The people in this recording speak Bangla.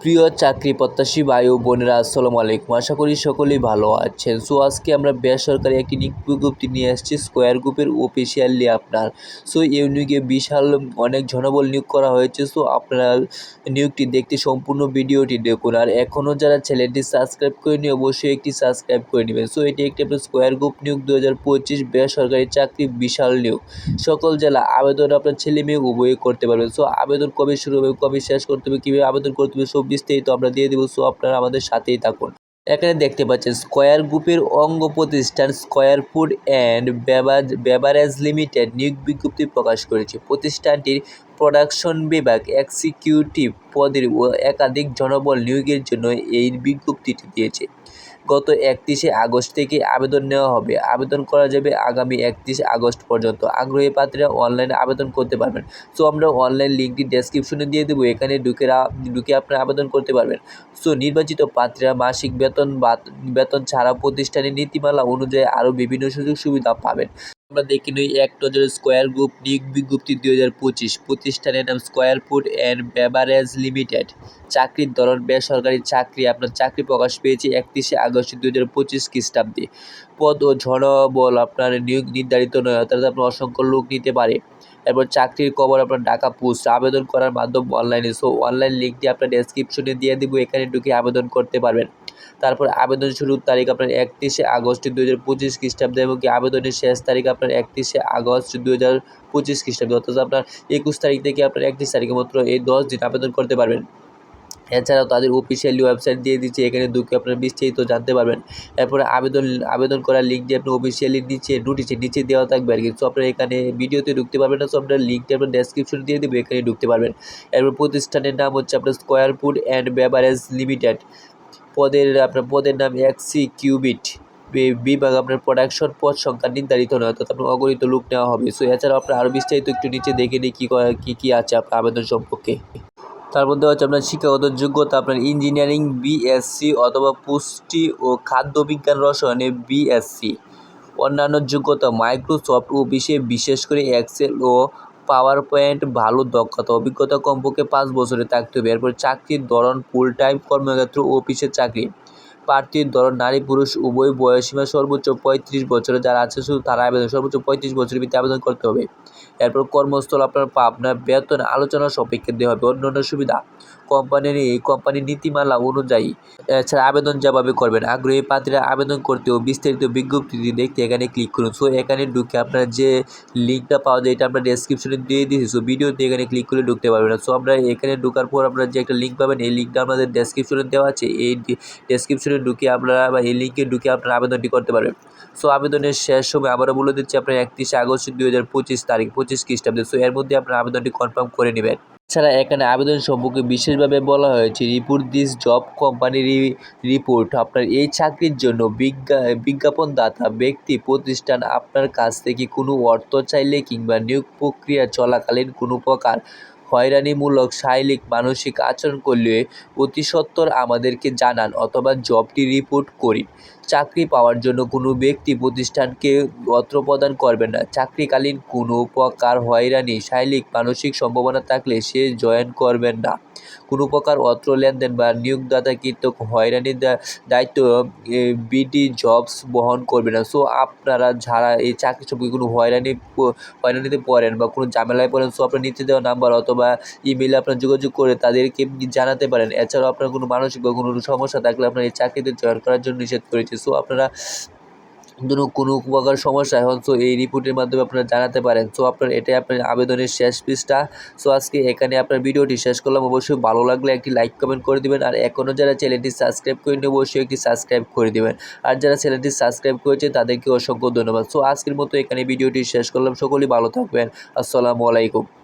প্রিয় চাকরি প্রত্যাশী ভাই ও বোনেরা, আসসালামু আলাইকুম। আশা করি সকলেই ভালো আছেন। সো, আজকে আমরা বেসরকারি একটি নিয়োগ বিজ্ঞপ্তি নিয়ে এসেছি স্কোয়ার গ্রুপের অফিসিয়ালি আপনার। সো, এই নিয়োগে বিশাল অনেক জনবল নিয়োগ করা হয়েছে। সো, আপনারা নিয়োগটি দেখতে সম্পূর্ণ ভিডিওটি দেখুন। আর এখনও যারা চ্যানেলটি সাবস্ক্রাইব করেনি অবশ্যই একটি সাবস্ক্রাইব করে নেবেন। সো, এটি একটি আপনার স্কোয়ার গ্রুপ নিয়োগ দু হাজার পঁচিশ বেসরকারি চাকরি বিশাল নিয়োগ। সকল জেলা আবেদন আপনার ছেলে মেয়ে উভয়ে করতে পারবেন। সো, আবেদন কবে শুরু হবে, কবে শেষ করতে হবে, কীভাবে আবেদন করতে হবে, সব বিস্তারিত আমরা দিয়ে দেবো সো আপনারা আমাদের সাথেই থাকুন। এখানে দেখতে পাচ্ছেন, স্কয়ার গ্রুপের অঙ্গ প্রতিষ্ঠান Square food and beverage limited নিয়োগ বিজ্ঞপ্তি প্রকাশ করেছে। প্রতিষ্ঠানটির প্রোডাকশন বিভাগ এক্সিকিউটিভ পদের একাধিক জনবল নিয়োগের জন্য এই বিজ্ঞপ্তিটি দিয়েছে। গত একত্রিশে আগস্ট থেকে আবেদন নেওয়া হবে। আবেদন করা যাবে আগামী একত্রিশে আগস্ট পর্যন্ত। আগ্রহী পাত্রীরা অনলাইনে আবেদন করতে পারবেন। সো, আমরা অনলাইন লিঙ্কটি ডেসক্রিপশনে দিয়ে দেবো। এখানে ঢুকে ঢুকে আপনারা আবেদন করতে পারবেন। সো, নির্বাচিত পাত্রীরা মাসিক বেতন বেতন ছাড়া প্রতিষ্ঠানের নীতিমালা অনুযায়ী আরও বিভিন্ন সুযোগ সুবিধা পাবেন। আমরা দেখে নিই এক নজরে স্কোয়ার গ্রুপ নিয়োগ বিজ্ঞপ্তি দুই হাজার পঁচিশ। প্রতিষ্ঠানের নাম Square food and beverage limited চাকরির ধরন, বেসরকারি চাকরি, আপনার চাকরি প্রকাশ পেয়েছে একত্রিশে আগস্ট দুই হাজার পঁচিশ খ্রিস্টাব্দে। পদ ও ঝড়বল আপনার নিয়োগ নির্ধারিত নয়, অর্থাৎ আপনার অসংখ্য লোক নিতে পারে। এরপর চাকরির খবর আপনার ঢাকা পোস্ট, আবেদন করার মাধ্যম অনলাইনে সো অনলাইন লিঙ্কটি আপনার ডেসক্রিপশনে দিয়ে দিব, এখানে ঢুকে আবেদন করতে পারবেন। তারপর আবেদন শুরুর তারিখ আপনার একত্রিশে আগস্ট দু হাজার পঁচিশ খ্রিস্টাব্দে এবং কি আবেদনের শেষ তারিখ আপনার একত্রিশে আগস্ট দু হাজার পঁচিশ খ্রিস্টাব্দে, অর্থাৎ আপনার একুশ তারিখ থেকে আপনার একত্রিশ তারিখের মাত্র এই দশ দিন আবেদন করতে পারবেন। এছাড়াও তাদের অফিসিয়ালি ওয়েবসাইট দিয়ে দিচ্ছে, এখানে ঢুকে আপনারা বিস্তারিত জানতে পারবেন। এরপরে আবেদন আবেদন করার লিঙ্কটি আপনি অফিসিয়ালি নিচে নোটিশে নিচে দেওয়া থাকবে আর কি। সো আপনারা এখানে ভিডিওতে ঢুকতে পারবেন না সো আপনার লিঙ্কটি আপনার ডেসক্রিপশন দিয়ে দেবো, এখানে ঢুকতে পারবেন। এরপর প্রতিষ্ঠানের নাম হচ্ছে আপনার Square food and beverage limited পদের, আপনার পদের নাম এক্সি কিউবিট। বিভাগ আপনার প্রোডাকশন পদ সংখ্যা নির্ধারিত নয়, অর্থাৎ আপনার অগণিত লোক নেওয়া হবে। সো এছাড়াও আপনার আরও বিস্তারিত একটু নিচে দেখে নিই কী কী কী আছে আপনার আবেদন সম্পর্কে। তার মধ্যে হচ্ছে আপনার শিক্ষাগত যোগ্যতা আপনার ইঞ্জিনিয়ারিং বিএসসি অথবা পুষ্টি ও খাদ্য বিজ্ঞান রসায়নে বিএসসি অন্যান্য যোগ্যতা মাইক্রোসফট অফিসে বিশেষ করে এক্সেল ও পাওয়ার পয়েন্ট ভালো দক্ষতা, অভিজ্ঞতা কমপক্ষে পাঁচ বছরে থাকতে হবে। এরপর চাকরির ধরন ফুল টাইম কর্মক্ষেত্র অফিসের চাকরি। প্রার্থীর ধরন, নারী, পুরুষ, উভয় বয়সীমা সর্বোচ্চ পঁয়ত্রিশ বছরে যারা আছে, শুধু তারা আবেদন, সর্বোচ্চ পঁয়ত্রিশ বছরের ভিত্তি আবেদন করতে হবে। এরপর কর্মস্থল, আপনার আপনার বেতন, আলোচনা, সপেক্ষে দেওয়া হবে অন্য অন্য সুবিধা। কোম্পানির এই কোম্পানির নীতিমালা অনুযায়ী এছাড়া আবেদন যেভাবে করবেন। আগ্রহী প্রার্থীরা আবেদন করতে ও বিস্তারিত বিজ্ঞপ্তিটি দেখতে এখানে ক্লিক করুন। সো, এখানে ঢুকে আপনার যে লিঙ্কটা পাওয়া যায়, এটা আমরা ডেসক্রিপশনে দিয়ে দিয়েছি। সো, ভিডিওতে এখানে ক্লিক করে ঢুকতে পারবেন সো, আমরা এখানে ঢোকার পর আপনারা যে একটা লিঙ্ক পাবেন, এই লিঙ্কটা আমাদের ডেসক্রিপশনে দেওয়া আছে। এই ডেসক্রিপশনে ঢুকে আপনারা বা এই লিঙ্কে ঢুকে আপনারা আবেদনটি করতে পারবেন। সো, আবেদনের শেষ সময় আবারও বলে দিচ্ছি, আপনার একত্রিশে আগস্ট দুই হাজার পঁচিশ তারিখ, পঁচিশ খ্রিস্টাব্দে। সো, এর মধ্যে আপনার আবেদনটি কনফার্ম করে নেবেন। এছাড়া এখানে আবেদন সম্পর্কে বিশেষভাবে বলা হয়েছে, রিপোর্ট দিস জব কোম্পানির রিপোর্ট। আপনার এই চাকরির জন্য বিজ্ঞা, বিজ্ঞাপনদাতা, ব্যক্তি, প্রতিষ্ঠান আপনার কাছ থেকে কোনো অর্থ চাইলে কিংবা নিয়োগ প্রক্রিয়া চলাকালীন কোনো প্রকার হয়রানিমূলক, শারীরিক, মানসিক আচরণ করলে অতি সত্বর আমাদেরকে জানান অথবা জবটি রিপোর্ট করি চাকরি পাওয়ার জন্য কোনো ব্যক্তি প্রতিষ্ঠানকে অর্থ প্রদান করবেন না। চাকরিকালীন কোনো প্রকার হয়রানি, শারীরিক, মানসিক সম্ভাবনা থাকলে সে জয়েন করবেন না। কোনো প্রকার অর্থ লেনদেন বা নিয়োগদাতা কিন্তু হয়রানির দায়িত্ব বিডি জবস বহন করবে না। সো, আপনারা যারা এই চাকরি সম্পর্কে কোনো হয়রানি হয়রানিতে পড়েন বা কোনো ঝামেলায় পড়েন, সো আপনার নিচে দেওয়া নাম্বার অথবা ইমেলে আপনার যোগাযোগ করে তাদেরকে জানাতে পারেন। এছাড়াও আপনার কোনো মানসিক বা কোনো সমস্যা থাকলে আপনার এই চাকরিতে জয়েন করার জন্য নিষেধ করেছে। সো আপনারা কোনো কোনো প্রকার সমস্যা এখন সো এই রিপোর্টের মাধ্যমে আপনারা জানাতে পারেন। সো আপনার এটাই আপনার আবেদনের শেষ পৃষ্ঠা। সো আজকে এখানে আপনার ভিডিওটি শেষ করলাম। অবশ্যই ভালো লাগলে একটি লাইক কমেন্ট করে দেবেন। আর এখনও যারা চ্যানেলটি সাবস্ক্রাইব করেনি অবশ্যই একটি সাবস্ক্রাইব করে দেবেন। আর যারা চ্যানেলটি সাবস্ক্রাইব করেছে, তাদেরকে অসংখ্য ধন্যবাদ। সো আজকের মতো এখানে ভিডিওটি শেষ করলাম। সকলেই ভালো থাকবেন। আসসালামু আলাইকুম।